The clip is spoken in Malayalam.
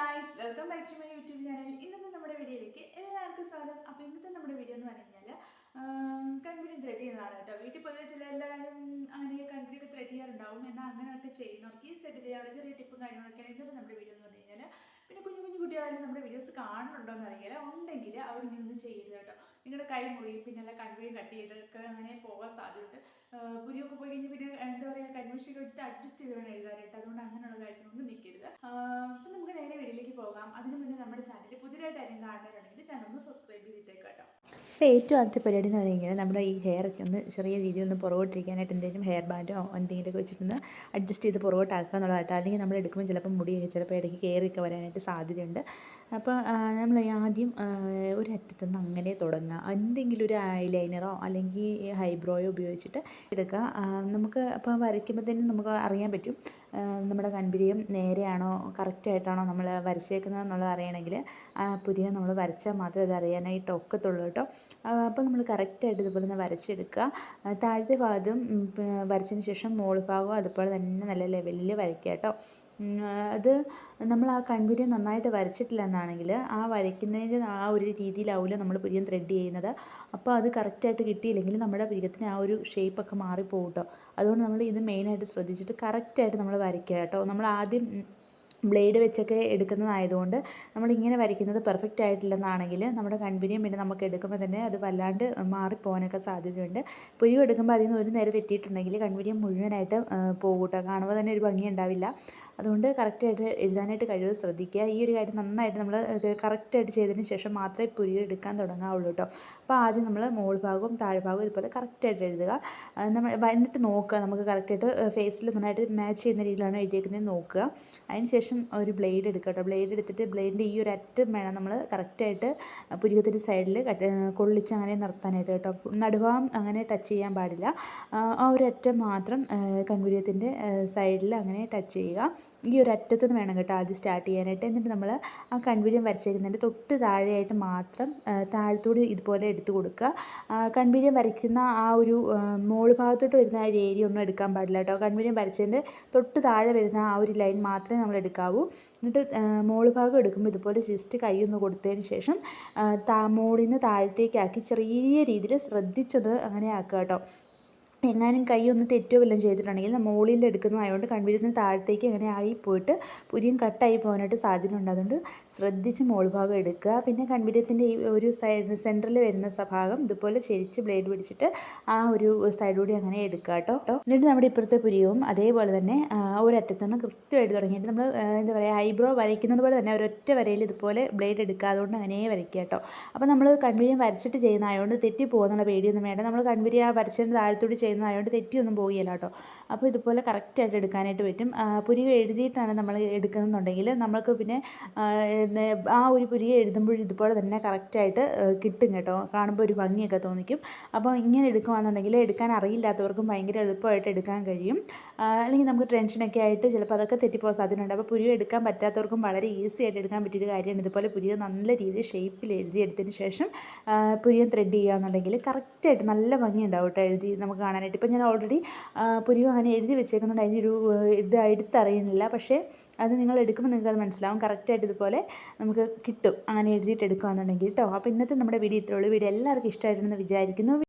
Guys welcome back to my YouTube channel ഇന്നത്തെ നമ്മുടെ വീഡിയോയിലേക്ക് എല്ലാവർക്കും സ്വാഗതം. അപ്പോൾ ഇന്നത്തെ നമ്മുടെ വീഡിയോ എന്ന് പറഞ്ഞു കഴിഞ്ഞാൽ കൺവീനിയൻ ത്രെഡ് ചെയ്യുന്നതാണ് കേട്ടോ. വീട്ടിൽ പൊതുവെ ചില എല്ലാവരും അങ്ങനെ കൺവീനിയൊക്കെ ത്രെഡ് ചെയ്യാറുണ്ടാവും. എന്നാൽ അങ്ങനെയൊക്കെ ചെയ്യുന്നവർക്ക് ഈ സെറ്റ് ചെയ്യാനുള്ള ചെറിയ ടിപ്പും കാര്യങ്ങളൊക്കെയാണ് ഇന്നത്തെ നമ്മുടെ വീഡിയോ എന്ന് പറഞ്ഞു കഴിഞ്ഞാൽ പിന്നെ കുഞ്ഞു കുഞ്ഞു കുട്ടികളായാലും നമ്മുടെ വീഡിയോസ് കാണുന്നുണ്ടോ എന്ന് അറിയില്ല. ഉണ്ടെങ്കിൽ അവരിങ്ങനെ ഒന്നും ചെയ്യരുത് കേട്ടോ. നിങ്ങളുടെ കൈ മുറിയും പിന്നെ അല്ല കൺവീൻ കട്ട് ചെയ്തൊക്കെ അങ്ങനെ പോകാൻ സാധ്യതയുണ്ട്. പുരിയൊക്കെ പോയി കഴിഞ്ഞാൽ പിന്നെ എന്താ പറയുക കൺവെൻഷനൊക്കെ വെച്ചിട്ട് അഡ്ജസ്റ്റ് ചെയ്ത് വേണം എഴുതാനായിട്ട്. അതുകൊണ്ട് അങ്ങനെയുള്ള കാര്യത്തിനൊന്നും നിൽക്കരുത് അപ്പം നമുക്ക് നേരെ വീഡിയോയിലേക്ക് പോകാം അതിന് മുന്നേ നമ്മുടെ ചാനൽ പുതിയതായിട്ട് ആരെങ്കിലും കാണുന്നവരുണ്ടെങ്കിൽ ചാനൽ ഒന്ന് സബ്സ്ക്രൈബ് ചെയ്തിട്ടേക്കാം കേട്ടോ. അപ്പോൾ ഏറ്റവും ആദ്യത്തെ പരിപാടി എന്ന് പറയുന്നത് നമ്മുടെ ഈ ഹെയറൊക്കെ ഒന്ന് ചെറിയ രീതിയിൽ ഒന്ന് പുറകോട്ടിരിക്കാനായിട്ട് എന്തെങ്കിലും ഹെയർ ബാൻഡോ എന്തെങ്കിലുമൊക്കെ വെച്ചിട്ടൊന്ന് അഡ്ജസ്റ്റ് ചെയ്ത് പുറകോട്ടാക്കുക എന്നുള്ളതായിട്ട് അല്ലെങ്കിൽ നമ്മൾ എടുക്കുമ്പോൾ ചിലപ്പോൾ മുടി ചിലപ്പോൾ ഇടയ്ക്ക് കയറിയൊക്കെ വരാനായിട്ട് സാധ്യതയുണ്ട്. അപ്പോൾ നമ്മൾ ആദ്യം ഒരറ്റത്തു നിന്ന് അങ്ങനെ തുടങ്ങുക. എന്തെങ്കിലും ഒരു ഐ ലൈനറോ അല്ലെങ്കിൽ ഹൈബ്രോയോ ഉപയോഗിച്ചിട്ട് എടുക്കുക. നമുക്ക് അപ്പോൾ വരയ്ക്കുമ്പോൾ തന്നെ നമുക്ക് അറിയാൻ പറ്റും. നമ്മുടെ കൺപിരിയം നേരെയാണോ കറക്റ്റായിട്ടാണോ നമ്മൾ വരച്ചേക്കുന്നത് എന്നുള്ളത് അറിയണമെങ്കിൽ പുരികം നമ്മൾ വരച്ചാൽ മാത്രമേ അത് അറിയാനായിട്ട് ഒക്കത്തുള്ളൂ കേട്ടോ. അപ്പോൾ നമ്മൾ കറക്റ്റായിട്ട് ഇതുപോലെ ഒന്ന് വരച്ചെടുക്കുക. താഴത്തെ ഭാഗത്തും വരച്ചതിന് ശേഷം മോൾ ഭാഗവും അതുപോലെ തന്നെ നല്ല ലെവലിൽ വരയ്ക്കുക കേട്ടോ. അത് നമ്മൾ ആ കൺപിരിയം നന്നായിട്ട് വരച്ചിട്ടില്ല എന്നാണെങ്കിൽ ആ വരയ്ക്കുന്നതിന്റെ ആ ഒരു രീതിയിലാവില്ല നമ്മൾ പുരികം ത്രെഡ് ചെയ്യുന്നത്. അപ്പോൾ അത് കറക്റ്റായിട്ട് കിട്ടിയില്ലെങ്കിൽ നമ്മുടെ പുരികത്തിന് ആ ഒരു ഷേപ്പൊക്കെ മാറിപ്പോകും കേട്ടോ. അതുകൊണ്ട് നമ്മൾ ഇത് മെയിനായിട്ട് ശ്രദ്ധിച്ചിട്ട് കറക്റ്റായിട്ട് നമ്മൾ വരയ്ക്കുക കേട്ടോ. നമ്മൾ ആദ്യം ബ്ലേഡ് വെച്ചൊക്കെ എടുക്കുന്നതായതുകൊണ്ട് നമ്മളിങ്ങനെ വരയ്ക്കുന്നത് പെർഫെക്റ്റ് ആയിട്ടില്ലെന്നാണെങ്കിൽ നമ്മുടെ കൺപിരിയം പിന്നെ നമുക്ക് എടുക്കുമ്പോൾ തന്നെ അത് വല്ലാണ്ട് മാറിപ്പോകാനൊക്കെ സാധ്യതയുണ്ട്. പുരി എടുക്കുമ്പോൾ അതിൽ നിന്ന് ഒരു നേരം തെറ്റിയിട്ടുണ്ടെങ്കിൽ കൺപിരിയം മുഴുവനായിട്ട് പോകൂട്ടോ. കാണുമ്പോൾ തന്നെ ഒരു ഭംഗി ഉണ്ടാവില്ല. അതുകൊണ്ട് കറക്റ്റായിട്ട് എഴുതാനായിട്ട് കഴിവ് ശ്രദ്ധിക്കുക. ഈ ഒരു കാര്യം നന്നായിട്ട് നമ്മൾ കറക്റ്റായിട്ട് ചെയ്തതിന് ശേഷം മാത്രമേ പുരി എടുക്കാൻ തുടങ്ങാവുള്ളൂ കേട്ടോ അപ്പോൾ ആദ്യം നമ്മൾ മോൾ ഭാഗവും താഴ്ഭാഗവും ഇതുപോലെ കറക്റ്റായിട്ട് എഴുതുക. നമ്മൾ എന്നിട്ട് നോക്കുക. നമുക്ക് കറക്റ്റായിട്ട് ഫേസിൽ നന്നായിട്ട് മാച്ച് ചെയ്യുന്ന രീതിയിലാണ് എഴുതിയേക്കുന്നത് നോക്കുക. അതിന് ശേഷം ഒരു ബ്ലേഡ് എടുക്കുക കേട്ടോ ബ്ലേഡ് എടുത്തിട്ട് ബ്ലേഡിന്റെ ഈ ഒരു അറ്റം വേണം നമ്മൾ കറക്റ്റായിട്ട് പുരികത്തിന്റെ സൈഡിൽ കൊള്ളിച്ച് അങ്ങനെ നിർത്താനായിട്ട് കേട്ടോ. നടുവാം അങ്ങനെ ടച്ച് ചെയ്യാൻ പാടില്ല. ആ ഒരു അറ്റം മാത്രം കൺപുരികത്തിന്റെ സൈഡിൽ അങ്ങനെ ടച്ച് ചെയ്യുക. ഈ ഒരു അറ്റത്ത് നിന്ന് വേണം കേട്ടോ ആദ്യം സ്റ്റാർട്ട് ചെയ്യാനായിട്ട്. എന്നിട്ട് നമ്മൾ ആ കൺപീര്യം വരച്ചേക്കുന്നതിന്റെ തൊട്ട് താഴെയായിട്ട് മാത്രം താഴത്തോട് ഇതുപോലെ എടുത്തു കൊടുക്കുക. കൺപീര്യം വരയ്ക്കുന്ന ആ ഒരു മോൾ ഭാഗത്തോട്ട് വരുന്ന ആ ഒരു ഏരിയ ഒന്നും എടുക്കാൻ പാടില്ല കേട്ടോ. കൺപീര്യം വരച്ചതിന്റെ തൊട്ട് താഴെ വരുന്ന ആ ഒരു ലൈൻ മാത്രമേ നമ്മൾ എടുക്കാവൂ. എന്നിട്ട് മോൾ ഭാഗം എടുക്കുമ്പോൾ ഇതുപോലെ ജസ്റ്റ് കൈ ഒന്ന് കൊടുത്തതിന് ശേഷം താ മോളിൽ നിന്ന് താഴത്തേക്കാക്കി ചെറിയ രീതിയിൽ ശ്രദ്ധിച്ചത് അങ്ങനെ ആക്കുക കേട്ടോ. എങ്ങാനും കൈ ഒന്ന് തെറ്റോ വല്ലതും ചെയ്തിട്ടുണ്ടെങ്കിൽ നമ്മൾ മുകളിൽ എടുക്കുന്നതായതുകൊണ്ട് കൺവീരിൽ താഴത്തേക്ക് അങ്ങനെ ആയി പോയിട്ട് പുരിയും കട്ടായി പോകാനായിട്ട് സാധ്യത ഉണ്ട് അതുകൊണ്ട് ശ്രദ്ധിച്ച് മോൾ ഭാഗം എടുക്കുക. പിന്നെ കൺവീര്യത്തിന്റെ ഈ ഒരു സൈഡ് സെന്ററിൽ വരുന്ന ഭാഗം ഇതുപോലെ ചെരിച്ച് ബ്ലേഡ് പിടിച്ചിട്ട് ആ ഒരു സൈഡ് കൂടി അങ്ങനെ എടുക്കുക കേട്ടോ. എന്നിട്ട് നമ്മുടെ ഇപ്പുറത്തെ പുരിയവും അതേപോലെ തന്നെ ഒരറ്റത്ത് നിന്ന് കൃത്യമായിട്ട് തുടങ്ങിയിട്ട് നമ്മൾ എന്താ പറയുക ഐബ്രോ വരയ്ക്കുന്നത് പോലെ തന്നെ ഒരൊറ്റ വരയിൽ ഇതുപോലെ ബ്ലേഡ് എടുക്കുക. അതുകൊണ്ട് അങ്ങനെ വരയ്ക്കുക കേട്ടോ. അപ്പോൾ നമ്മൾ കൺവീര്യം വരച്ചിട്ട് ചെയ്യുന്നതായതുകൊണ്ട് തെറ്റി പോകുന്നുള്ള പേടിയൊന്നും വേണ്ട. നമ്മൾ കൺവീര്യം ആ വരച്ചതിന്റെ താഴത്തോട് ചെയ്യുന്നതായതുകൊണ്ട് തെറ്റിയൊന്നും പോവുകയില്ല കേട്ടോ. അപ്പോൾ ഇതുപോലെ കറക്റ്റായിട്ട് എടുക്കാനായിട്ട് പറ്റും. പുരിക എഴുതിയിട്ടാണ് നമ്മൾ എടുക്കുന്നുണ്ടെങ്കിൽ നമ്മൾക്ക് പിന്നെ ആ ഒരു പുരിക എഴുതുമ്പോൾ ഇതുപോലെ തന്നെ കറക്റ്റായിട്ട് കിട്ടും കേട്ടോ. കാണുമ്പോൾ ഒരു ഭംഗിയൊക്കെ തോന്നിക്കും. അപ്പോൾ ഇങ്ങനെ എടുക്കുകയാണെന്നുണ്ടെങ്കിൽ എടുക്കാൻ അറിയില്ലാത്തവർക്കും ഭയങ്കര എളുപ്പമായിട്ട് എടുക്കാൻ കഴിയും. അല്ലെങ്കിൽ നമുക്ക് ടെൻഷനൊക്കെ ആയിട്ട് ചിലപ്പോൾ അതൊക്കെ തെറ്റിപ്പോകാൻ സാധ്യതയുണ്ട്. അപ്പോൾ പുരിക എടുക്കാൻ പറ്റാത്തവർക്കും വളരെ ഈസി ആയിട്ട് എടുക്കാൻ പറ്റിയൊരു കാര്യമാണ്. ഇതുപോലെ പുരിക നല്ല രീതിയിൽ ഷേപ്പിൽ എഴുതിയെടുത്തതിന് ശേഷം പുരികം ത്രെഡ് ചെയ്യുകയാണെന്നുണ്ടെങ്കിൽ കറക്റ്റായിട്ട് നല്ല ഭംഗിയുണ്ടാവും കേട്ടോ എഴുതി നമുക്ക് കാണാൻ. കാണാനായിട്ട് ഇപ്പം ഞാൻ ഓൾറെഡി പുരികം അങ്ങനെ എഴുതി വെച്ചേക്കുന്നുണ്ട്. അതിന്റെ ഒരു ഇത് എടുത്തറിയുന്നില്ല പക്ഷേ അത് നിങ്ങൾ എടുക്കുമ്പോൾ നിങ്ങൾക്ക് അത് മനസ്സിലാവും കറക്റ്റായിട്ട് ഇതുപോലെ നമുക്ക് കിട്ടും. അങ്ങനെ എഴുതിയിട്ട് എടുക്കുകയാണെന്നുണ്ടെങ്കിൽ കേട്ടോ അപ്പോൾ ഇന്നത്തെ നമ്മുടെ വീഡിയോ ഇത്രയുള്ളൂ വീഡിയോ എല്ലാവർക്കും ഇഷ്ടമായിട്ടുണ്ടെന്ന് വിചാരിക്കുന്നു.